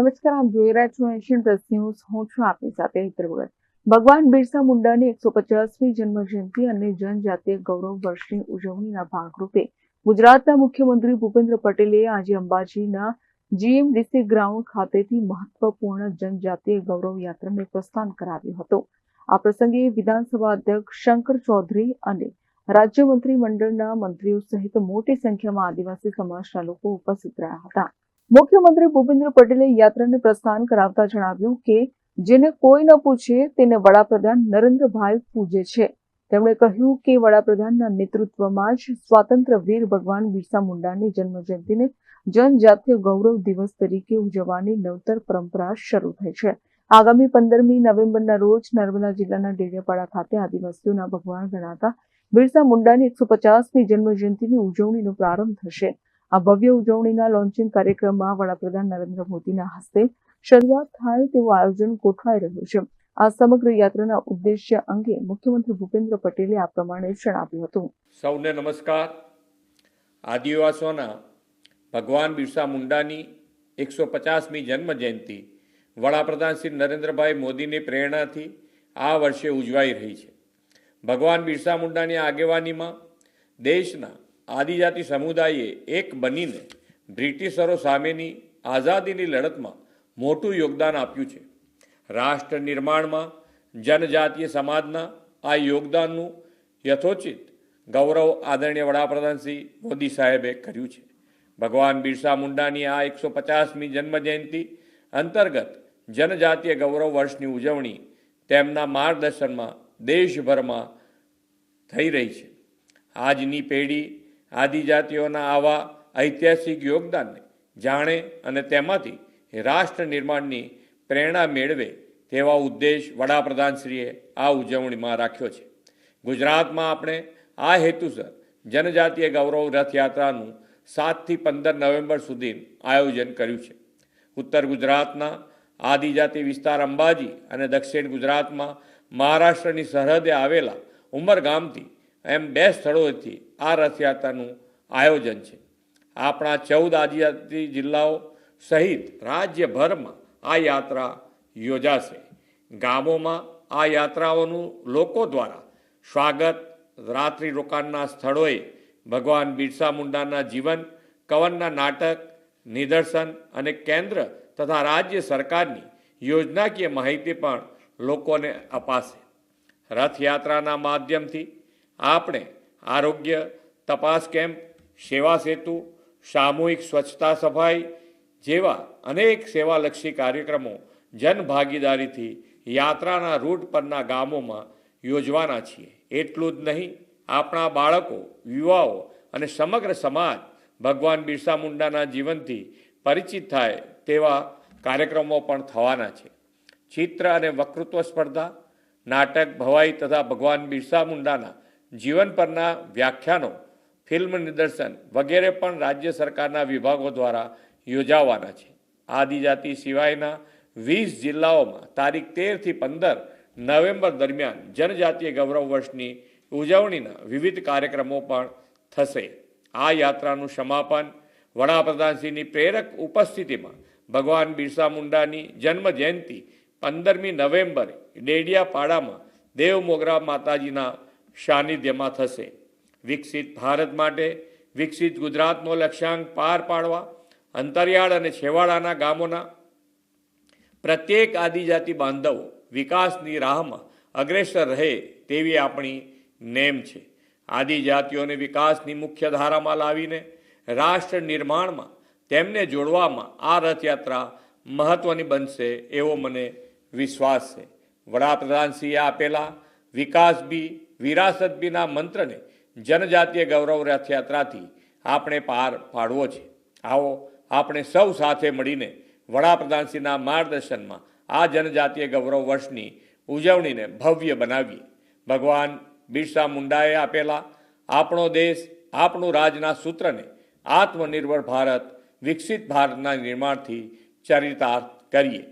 નમસ્કાર, આપ જોઈ રહ્યા છો એશિયન પ્લસ ન્યૂઝ. હું છું આપની સાથે હેતર ભગવાન બિરસા મુંડાની એકસો પચાસમી જન્મજયંતિ અને જનજાતીય ગૌરવ વર્ષની ઉજવણીના ભાગરૂપે ગુજરાતના મુખ્યમંત્રી ભૂપેન્દ્ર પટેલે આજે અંબાજીના જીએમડીસી ગ્રાઉન્ડ ખાતેથી મહત્વપૂર્ણ જનજાતીય ગૌરવ યાત્રાને પ્રસ્થાન કરાવ્યું હતું. આ પ્રસંગે વિધાનસભા અધ્યક્ષ શંકર ચૌધરી અને રાજ્ય મંત્રીમંડળના મંત્રીઓ સહિત મોટી સંખ્યામાં આદિવાસી સમાજના લોકો ઉપસ્થિત રહ્યા હતા. મુખ્યમંત્રી ભૂપેન્દ્ર પટેલે યાત્રાને પ્રસ્થાન કરાવતા જણાવ્યું કે જેને કોઈ ન પૂછે તેને વડાપ્રધાન નરેન્દ્રભાઈ પૂજે છે. તેમણે કહ્યું કે વડાપ્રધાનના નેતૃત્વમાં જ સ્વાતંત્ર્ય વીર ભગવાન બિરસા મુંડાની જન્મજયંતિને જનજાતીય ગૌરવ દિવસ તરીકે ઉજવવાની નવતર પરંપરા શરૂ થઈ છે. આગામી પંદરમી નવેમ્બરના રોજ નર્મદા જિલ્લાના ડેડિયાપાડા ખાતે આદિવાસીઓના ભગવાન ગણાતા બિરસા મુંડાની એકસો પચાસમી જન્મજયંતિની ઉજવણીનો પ્રારંભ થશે. આ ભવ્ય ઉજવણીના લોન્ચિંગ કાર્યક્રમમાં વડાપ્રધાન નરેન્દ્ર મોદીના હસ્તે શરૂઆત થાય તેવું આયોજન ગોઠવાઈ રહ્યું છે. આ સમગ્ર યાત્રાના ઉદ્દેશ્ય અંગે મુખ્યમંત્રી ભૂપેન્દ્ર પટેલે આ પ્રમાણે જણાવ્યું હતું. સૌને નમસ્કાર. આદિવાસીઓના ભગવાન બિરસા મુંડાની એકસો પચાસમી જન્મ જયંતિ વડાપ્રધાન શ્રી નરેન્દ્રભાઈ મોદીની પ્રેરણાથી આ વર્ષે ઉજવાઈ રહી છે. ભગવાન બિરસા મુંડાની આગેવાનીમાં દેશના આદિજાતિ સમુદાયે એક બનીને બ્રિટિશરો સામેની આઝાદીની લડતમાં મોટું યોગદાન આપ્યું છે. રાષ્ટ્ર નિર્માણમાં જનજાતીય સમાજના આ યોગદાનનું યથોચિત ગૌરવ આદરણીય વડાપ્રધાન શ્રી મોદી સાહેબે કર્યું છે. ભગવાન બિરસા મુંડાની આ એકસો પચાસમી જન્મજયંતિ અંતર્ગત જનજાતીય ગૌરવ વર્ષની ઉજવણી તેમના માર્ગદર્શનમાં દેશભરમાં થઈ રહી છે. આજની પેઢી આદિજાતિઓના આવા ઐતિહાસિક યોગદાનને જાણે અને તેમાંથી રાષ્ટ્ર નિર્માણની પ્રેરણા મેળવે તેવા ઉદ્દેશ વડાપ્રધાનશ્રીએ આ ઉજવણીમાં રાખ્યો છે. ગુજરાતમાં આપણે આ હેતુસર જનજાતીય ગૌરવ રથયાત્રાનું સાતથી પંદર નવેમ્બર સુધી આયોજન કર્યું છે. ઉત્તર ગુજરાતના આદિજાતિ વિસ્તાર અંબાજી અને દક્ષિણ ગુજરાતમાં મહારાષ્ટ્રની સરહદે આવેલા ઉમરગામથી એમ બે સ્થળોએથી આ રથયાત્રાનું આયોજન છે. આપણા ચૌદ આદિજાતિ જિલ્લાઓ સહિત રાજ્યભરમાં આ યાત્રા યોજાશે. ગામોમાં આ યાત્રાઓનું લોકો દ્વારા સ્વાગત રાત્રિ રોકાણના સ્થળોએ ભગવાન બિરસા મુંડાના જીવન, કવનના નાટક, નિદર્શન અને કેન્દ્ર તથા રાજ્ય સરકારની યોજનાકીય માહિતી પણ લોકોને અપાશે. રથયાત્રાના માધ્યમથી આપણે આરોગ્ય તપાસ કેમ્પ, સેવા સેતુ, સામૂહિક સ્વચ્છતા સફાઈ જેવા અનેક સેવાલક્ષી કાર્યક્રમો જનભાગીદારીથી યાત્રાના રૂટ પરના ગામોમાં યોજવાના છીએ. એટલું જ નહીં, આપણા બાળકો, યુવાઓ અને સમગ્ર સમાજ ભગવાન બિરસા મુંડાના જીવનથી પરિચિત થાય તેવા કાર્યક્રમો પણ થવાના છે. ચિત્ર અને વક્તૃત્વ સ્પર્ધા, નાટક, ભવાઈ તથા ભગવાન બિરસા મુંડાના જીવન પરના વ્યાખ્યાનો, ફિલ્મ નિદર્શન વગેરે પણ રાજ્ય સરકારના વિભાગો દ્વારા યોજાવાના છે. આદિજાતિ સિવાયના વીસ જિલ્લાઓમાં તારીખ તેરથી પંદર નવેમ્બર દરમિયાન જનજાતીય ગૌરવ વર્ષની ઉજવણીના વિવિધ કાર્યક્રમો પણ થશે. આ યાત્રાનું સમાપન વડાપ્રધાનશ્રીની પ્રેરક ઉપસ્થિતિમાં ભગવાન બિરસા મુંડાની જન્મ જયંતિ પંદરમી નવેમ્બરે ડેડિયાપાડામાં દેવ મોગરા માતાજીના સાનિધ્યમાં થશે. વિકસિત ભારત માટે વિકસિત ગુજરાતનો લક્ષ્યાંક પાર પાડવા, અંતરિયાળ અને છેવાડાના ગામોના પ્રત્યેક આદિજાતિ બાંધવો વિકાસની રાહમાં અગ્રેસર રહે તેવી આપણી નેમ છે. આદિજાતિઓને વિકાસની મુખ્ય ધારામાં લાવીને રાષ્ટ્ર નિર્માણમાં તેમને જોડવામાં આ રથયાત્રા મહત્વની બનશે એવો મને વિશ્વાસ છે. વડાપ્રધાનશ્રીએ આપેલા વિકાસ બી વિરાસત બીના મંત્રને જનજાતીય ગૌરવ રથયાત્રાથી આપણે પાર પાડવો છે. આવો, આપણે સૌ સાથે મળીને વડાપ્રધાનશ્રીના માર્ગદર્શનમાં આ જનજાતીય ગૌરવ વર્ષની ઉજવણીને ભવ્ય બનાવીએ. ભગવાન બિરસા મુંડાએ આપેલા આપણો દેશ, આપણું રાજના સૂત્રને આત્મનિર્ભર ભારત, વિકસિત ભારતના નિર્માણથી ચરિતાર્થ કરીએ.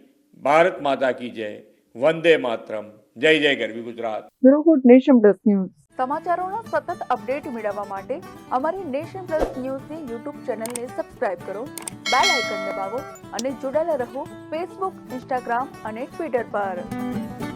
ભારત માતા કી જય. વંદે માતરમ. જય જય ગરવી Gujarat. Bureau Nation Plus News. સમાચારોના સતત અપડેટ મેળવવા માટે અમારી નેશન પ્લસ ન્યૂઝની યુટ્યુબ ચેનલને સબસ્ક્રાઇબ કરો બેલ આઇકન દબાવો અને જોડાયેલા રહો ફેસબુક ઇન્સ્ટાગ્રામ અને ટ્વિટર પર.